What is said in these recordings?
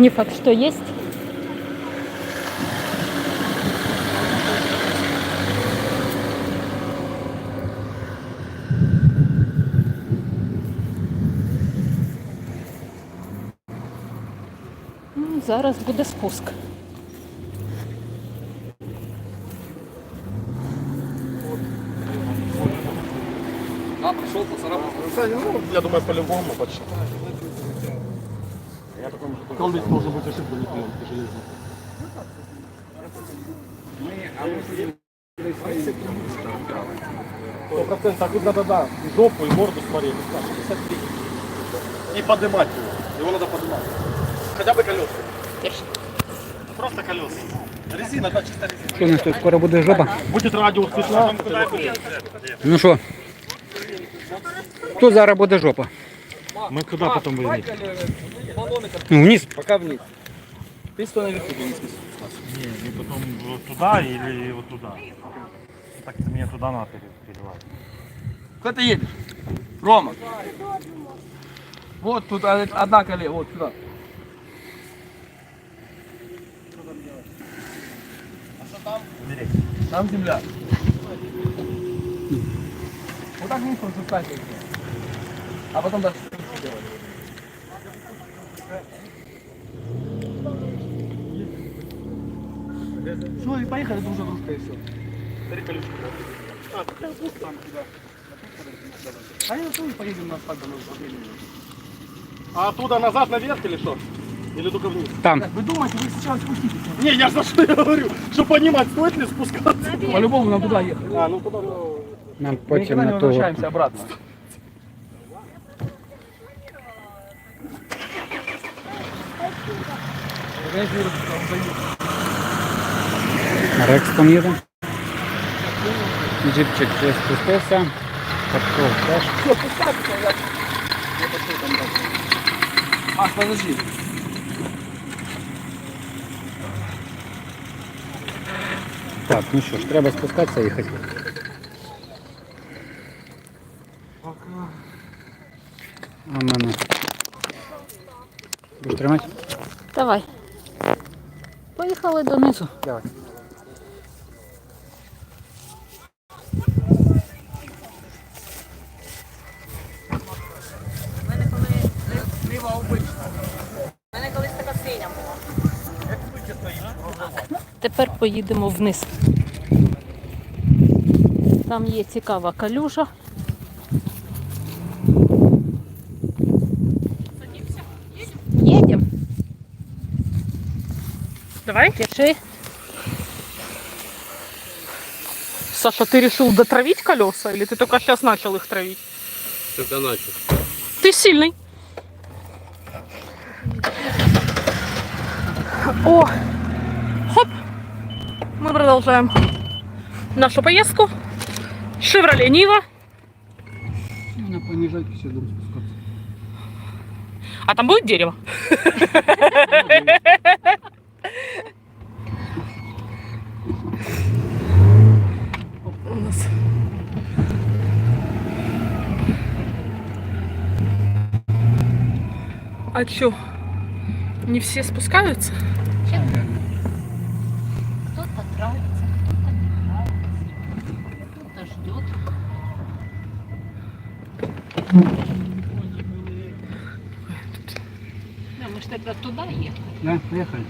Не факт, что есть. Ну, Зараз буде спуск. А, прошел, поцарапал. Ну, я думаю, по-любому почти. Он ведь должен быть ошибка не пьянка, железно. Сто процентов. Так вот надо, да, и жопу, и морду смотреть. ну, так, 63. И поднимать его. Его надо поднимать. Хотя бы колеса. Просто колеса. Резина, да, чисто резина. Що у нас тут скоро буде жопа? Будет радиус 15. Ну що? Тут зараз буде жопа. Мы куда потом выйдем? Ну, вниз. Пока вниз. Ты сто наверху вниз. Не, мы потом вот туда или вот туда. Так мне туда надо переливать. Куда ты едешь? Рома. Вот тут од- одна колея, вот сюда. Там земля. Вот так вниз просто скакивайте. А потом дальше делать. Все, и поехали друг за дружкой и все. А я тоже поедем на асфальт, на. А оттуда назад наверх или что? Или только вниз? Там. Вы думаете, вы сейчас спуститесь? Не, я за что я говорю, что понимать, стоит ли спускаться. По-любому нам туда ехать. А, ну туда, ну... Нам Мы потім никогда не на ту. возвращаемся обратно. Рекс там їде. Джипчик вже спустився. Капков теж. Маш, подожди. Так, ну що ж, треба спускатися і їхати. А в мене. Будеш тримати? Давай. Поїхали донизу. Давай. Тепер поїдемо вниз. Там є цікава калюжа. Едем. Давай. Держи. Саша, ты решил дотравить колеса или ты только сейчас начал их травить? Только начал. Ты сильный. О! Мы продолжаем нашу поездку. Шевроле Нива. На понижайки все будемо спускатися. А там будет дерево? У нас А чё? Не все спускаются? Кто-то Да, мы же тогда туда ехали. Да, поїхали.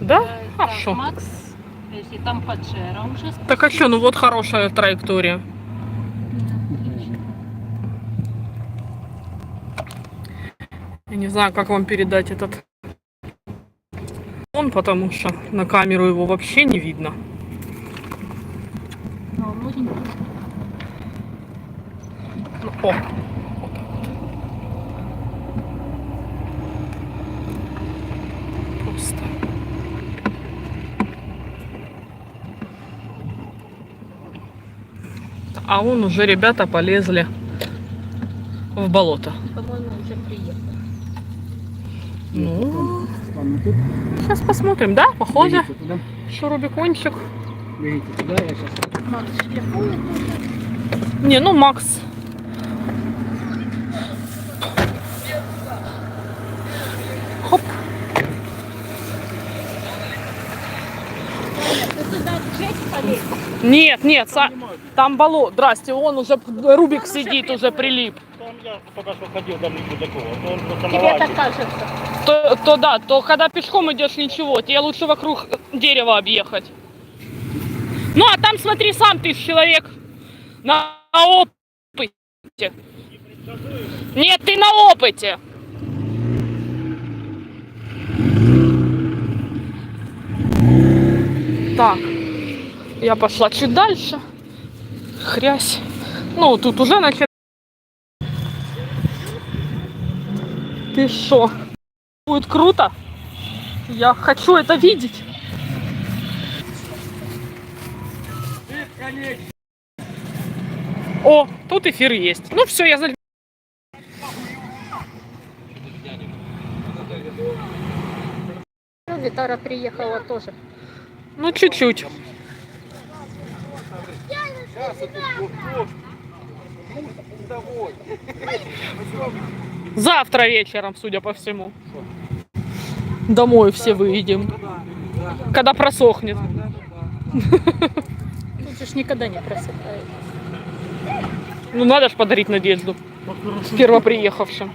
Да? А так, что? Макс, если там Паджеро уже Так а что, ну вот хорошая траектория. Я не знаю, как вам передать этот он, потому что на камеру его вообще не видно. Ну, вроде не О, просто. А вон уже ребята полезли в болото. по-моему, уже приехал. Ну, Ладно, тут. сейчас посмотрим, да, похоже, Бігіться туди. что Рубикончик. Бігіться туди, я зараз. Макс шлифует уже. Не, ну Макс. Нет, нет, са- там болото. Здрасте, он уже, Рубик сидит, уже прилип. Там я пока что ходил, там ничего такого. Он просто Тебе так кажется. То, то да, то когда пешком идешь, ничего, тебе лучше вокруг дерева объехать. Ну, а там, смотри, сам ты человек на опыте. Нет, ты на опыте. Так, я пошла чуть дальше. Хрясь. Ну, тут уже начали. Ты шо? Будет круто. Я хочу это видеть. О, тут эфир есть. Ну все, я за... Ну, Витара приехала тоже. Ну чуть-чуть. Завтра вечером, судя по всему. Домой все выйдем. Когда просохнет. Тут же ж никогда не просыпает. Ну надо ж подарить надежду. Первоприехавшим.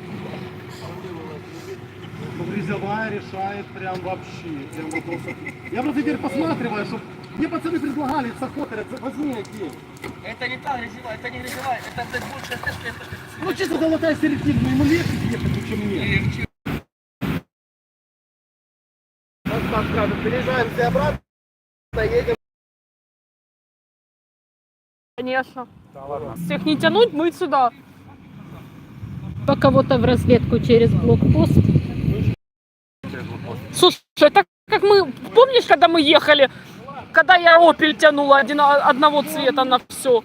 Призовая решает прям вообще. Прям вопросов. Я просто теперь посматриваю, что мне пацаны предлагали с охоты, возьми один. Это не та грязевая, это не грязевая, это блядь, больше тесто, это Ну чисто золотая середина, ему легче ехать, чем мне. Вот так скажем, переезжаем все обратно, едем. Конечно. Всех не тянуть, мы сюда. По кого-то в разведку через блокпост. Слушай, это как мы... Помнишь, когда мы ехали? Когда я опель тянула один, одного цвета на все.